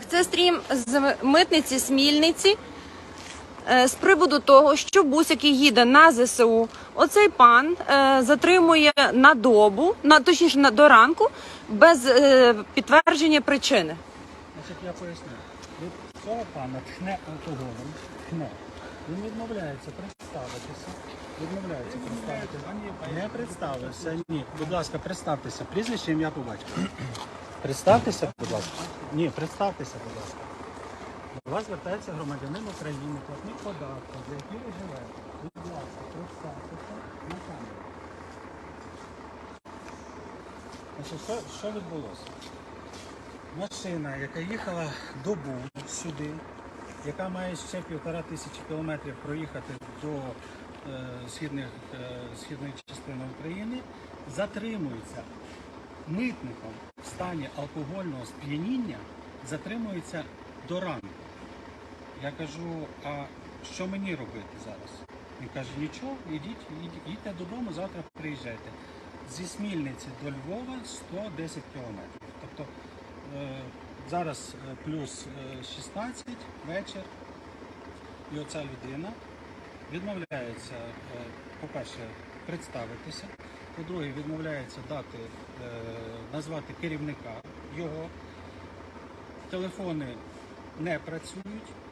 Це стрім з митниці Смільниці е, з приводу того, що бус, який їде на ЗСУ, оцей пан е, затримує на добу, на точніше на до ранку, без е, підтвердження причини. Значить, я поясню. Цього пана тхне алкоголем, тхне. Він відмовляється представитися. Відмовляється представитися. Не представився. Ні, будь ласка, представтеся. Прізвище ім'я по батькові. Представтеся, будь ласка. Ні, представтеся, будь ласка. До вас звертається громадянин України, платник податку, за який ви живете. Будь ласка, представтеся на камеру. Значить, що, що відбулося? Машина, яка їхала добу сюди, яка має ще півтора тисячі кілометрів проїхати до е, східних, е, східної частини України, затримується митником стані алкогольного сп'яніння, затримується до ранку. Я кажу, а що мені робити зараз? Він каже, нічого, ідіть- їдьте додому, завтра приїжджайте. Зі Смільниці до Львова 110 кілометрів. Тобто е, зараз е, плюс е, 16 вечір, і оця людина відмовляється, е, по-перше, представитися, по-друге, відмовляється дати, е, назвати керівника його. Телефони не працюють.